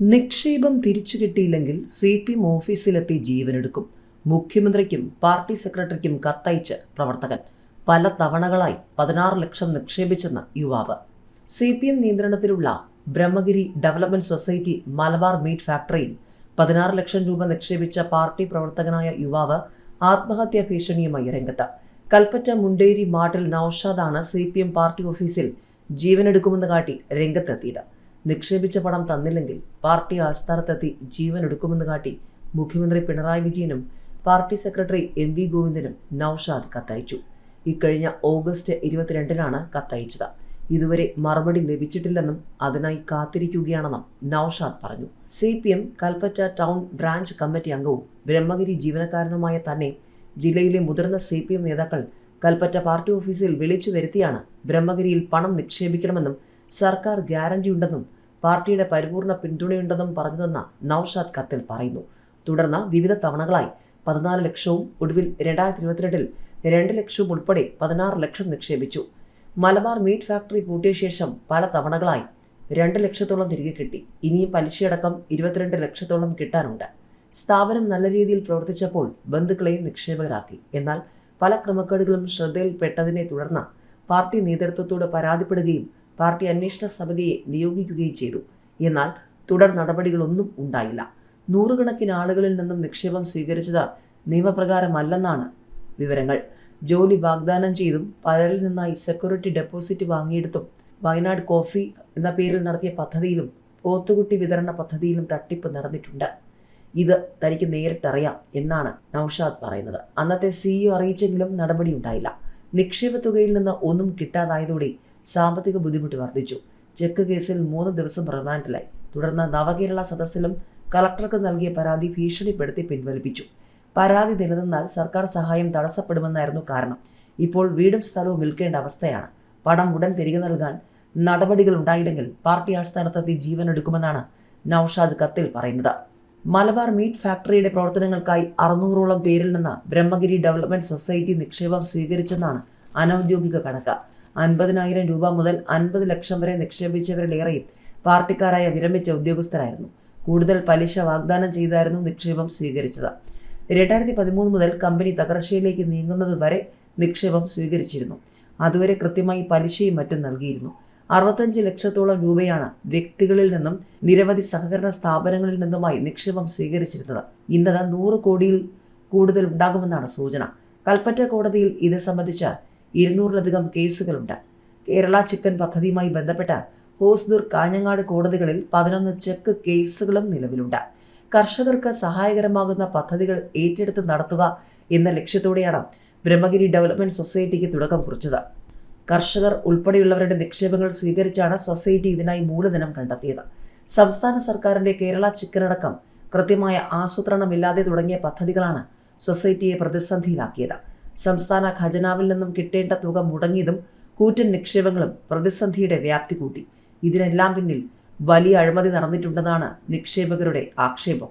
നിക്ഷേപം തിരിച്ചു കിട്ടിയില്ലെങ്കിൽ സി പി എം ഓഫീസിലെത്തി ജീവനെടുക്കും. മുഖ്യമന്ത്രിക്കും പാർട്ടി സെക്രട്ടറിക്കും കത്തയച്ച് പ്രവർത്തകൻ. പല തവണകളായി പതിനാറ് ലക്ഷം നിക്ഷേപിച്ചെന്ന് യുവാവ്. സി പി എം നിയന്ത്രണത്തിലുള്ള Brahmagiri development society Malabar meat ഫാക്ടറിയിൽ പതിനാറ് ലക്ഷം രൂപ നിക്ഷേപിച്ച പാർട്ടി പ്രവർത്തകനായ യുവാവ് ആത്മഹത്യാ ഭീഷണിയുമായി രംഗത്ത്. കൽപ്പറ്റ മുണ്ടേരി മാട്ടിൽ നൌഷാദാണ് സി പി എം പാർട്ടി ഓഫീസിൽ ജീവനെടുക്കുമെന്ന് കാട്ടി രംഗത്തെത്തിയത്. നിക്ഷേപിച്ച പണം തന്നില്ലെങ്കിൽ പാർട്ടി ആസ്ഥാനത്തെത്തി ജീവൻ എടുക്കുമെന്ന് കാട്ടി മുഖ്യമന്ത്രി പിണറായി വിജയനും പാർട്ടി സെക്രട്ടറി എം വി ഗോവിന്ദനും നൌഷാദ് കത്തയച്ചു. ഇക്കഴിഞ്ഞ ഓഗസ്റ്റ് ഇരുപത്തിരണ്ടിനാണ് കത്തയച്ചത്. ഇതുവരെ മറുപടി ലഭിച്ചിട്ടില്ലെന്നും അതിനായി കാത്തിരിക്കുകയാണെന്നും നൌഷാദ് പറഞ്ഞു. C P M Kalpetta town branch committee അംഗവും ബ്രഹ്മഗിരി ജീവനക്കാരനുമായ തന്നെ ജില്ലയിലെ മുതിർന്ന സി പി എം നേതാക്കൾ കൽപ്പറ്റ പാർട്ടി ഓഫീസിൽ വിളിച്ചു വരുത്തിയാണ് ബ്രഹ്മഗിരിയിൽ പണം നിക്ഷേപിക്കണമെന്നും സർക്കാർ ഗ്യാരണ്ടിയുണ്ടെന്നും പാർട്ടിയുടെ പരിപൂർണ പിന്തുണയുണ്ടെന്നും പറഞ്ഞതെന്ന നൌഷാദ് കത്തിൽ പറയുന്നു. തുടർന്ന് വിവിധ തവണകളായി പതിനാല് ലക്ഷവും ഒടുവിൽ രണ്ടായിരത്തി ഇരുപത്തിരണ്ടിൽ രണ്ട് ലക്ഷവും ഉൾപ്പെടെ പതിനാറ് ലക്ഷം നിക്ഷേപിച്ചു. മലബാർ മീറ്റ് ഫാക്ടറി പൂട്ടിയ ശേഷം പല തവണകളായി രണ്ട് ലക്ഷത്തോളം തിരികെ കിട്ടി. ഇനിയും പലിശയടക്കം ഇരുപത്തിരണ്ട് ലക്ഷത്തോളം കിട്ടാനുണ്ട്. സ്ഥാപനം നല്ല രീതിയിൽ പ്രവർത്തിച്ചപ്പോൾ ബന്ധുക്കളെയും നിക്ഷേപകരാക്കി. എന്നാൽ പല ക്രമക്കേടുകളും ശ്രദ്ധയിൽപ്പെട്ടതിനെ തുടർന്ന് പാർട്ടി നേതൃത്വത്തോട് പരാതിപ്പെടുകയും പാർട്ടി അന്വേഷണ സമിതിയെ നിയോഗിക്കുകയും ചെയ്തു. എന്നാൽ തുടർ നടപടികളൊന്നും ഉണ്ടായില്ല. നൂറുകണക്കിന് ആളുകളിൽ നിന്നും നിക്ഷേപം സ്വീകരിച്ചത് നിയമപ്രകാരമല്ലെന്നാണ് വിവരങ്ങൾ. ജോലി വാഗ്ദാനം ചെയ്തും പലരിൽ നിന്നായി സെക്യൂരിറ്റി ഡെപ്പോസിറ്റ് വാങ്ങിയെടുത്തും വയനാട് കോഫി എന്ന പേരിൽ നടത്തിയ പദ്ധതിയിലും പോത്തുകുട്ടി വിതരണ പദ്ധതിയിലും തട്ടിപ്പ് നടന്നിട്ടുണ്ട്. ഇത് തനിക്ക് നേരിട്ടറിയാം എന്നാണ് നൌഷാദ് പറയുന്നത്. അന്നത്തെ സിഇഒ അറിയിച്ചെങ്കിലും നടപടി ഉണ്ടായില്ല. നിക്ഷേപ തുകയിൽ നിന്ന് ഒന്നും കിട്ടാതായതോടെ സാമ്പത്തിക ബുദ്ധിമുട്ട് വർദ്ധിച്ചു. ചെക്ക് കേസിൽ മൂന്ന് ദിവസം റിമാൻഡിലായി. തുടർന്ന് നവകേരള സദസ്സിലും കളക്ടർക്ക് നൽകിയ പരാതി ഭീഷണിപ്പെടുത്തി പിൻവലിപ്പിച്ചു. പരാതി നിലനിന്നാൽ സർക്കാർ സഹായം തടസ്സപ്പെടുമെന്നായിരുന്നു കാരണം. ഇപ്പോൾ വീടും സ്ഥലവും വിൽക്കേണ്ട അവസ്ഥയാണ്. പണം ഉടൻ തിരികെ നൽകാൻ നടപടികൾ ഉണ്ടായില്ലെങ്കിൽ പാർട്ടി ആസ്ഥാനത്തെത്തി ജീവൻ എടുക്കുമെന്നാണ് നൌഷാദ് കത്തിൽ പറയുന്നത്. മലബാർ മീറ്റ് ഫാക്ടറിയുടെ പ്രവർത്തനങ്ങൾക്കായി അറുന്നൂറോളം പേരിൽ നിന്ന് ബ്രഹ്മഗിരി ഡെവലപ്മെന്റ് സൊസൈറ്റി നിക്ഷേപം സ്വീകരിച്ചെന്നാണ് അനൌദ്യോഗിക കണക്ക്. അൻപതിനായിരം രൂപ മുതൽ അൻപത് ലക്ഷം വരെ നിക്ഷേപിച്ചവരിലേറെയും പാർട്ടിക്കാരായ വിരമിച്ച ഉദ്യോഗസ്ഥരായിരുന്നു. കൂടുതൽ പലിശ വാഗ്ദാനം ചെയ്തായിരുന്നു നിക്ഷേപം സ്വീകരിച്ചത്. രണ്ടായിരത്തി പതിമൂന്ന് മുതൽ കമ്പനി തകർച്ചയിലേക്ക് നീങ്ങുന്നത് വരെ നിക്ഷേപം സ്വീകരിച്ചിരുന്നു. അതുവരെ കൃത്യമായി പലിശയും മറ്റും നൽകിയിരുന്നു. അറുപത്തഞ്ച് ലക്ഷത്തോളം രൂപയാണ് വ്യക്തികളിൽ നിന്നും നിരവധി സഹകരണ സ്ഥാപനങ്ങളിൽ നിന്നുമായി നിക്ഷേപം സ്വീകരിച്ചിരുന്നത്. ഇന്നത് നൂറ് കോടിയിൽ കൂടുതൽ ഉണ്ടാകുമെന്നാണ് സൂചന. കൽപ്പറ്റ കോടതിയിൽ ഇത് സംബന്ധിച്ച ഇരുന്നൂറിലധികം കേസുകളുണ്ട്. കേരള ചിക്കൻ പദ്ധതിയുമായി ബന്ധപ്പെട്ട ഹോസ്ദുർ കാഞ്ഞങ്ങാട് കോടതികളിൽ പതിനൊന്ന് ചെക്ക് കേസുകളും നിലവിലുണ്ട്. കർഷകർക്ക് സഹായകരമാകുന്ന പദ്ധതികൾ ഏറ്റെടുത്ത് നടത്തുക എന്ന ലക്ഷ്യത്തോടെയാണ് ബ്രഹ്മഗിരി ഡെവലപ്മെന്റ് സൊസൈറ്റിക്ക് തുടക്കം കുറിച്ചത്. കർഷകർ ഉൾപ്പെടെയുള്ളവരുടെ നിക്ഷേപങ്ങൾ സ്വീകരിച്ചാണ് സൊസൈറ്റി ഇതിനായി മൂലധനം കണ്ടെത്തിയത്. സംസ്ഥാന സർക്കാരിന്റെ കേരള ചിക്കനടക്കം കൃത്യമായ ആസൂത്രണമില്ലാതെ തുടങ്ങിയ പദ്ധതികളാണ് സൊസൈറ്റിയെ പ്രതിസന്ധിയിലാക്കിയത്. സംസ്ഥാന ഖജനാവിൽ നിന്നും കിട്ടേണ്ട തുക മുടങ്ങിയതും കൂറ്റൻ നിക്ഷേപങ്ങളും പ്രതിസന്ധിയുടെ വ്യാപ്തി കൂട്ടി. ഇതിനെല്ലാം പിന്നിൽ വലിയ അഴിമതി നടന്നിട്ടുണ്ടെന്നാണ് നിക്ഷേപകരുടെ ആക്ഷേപം.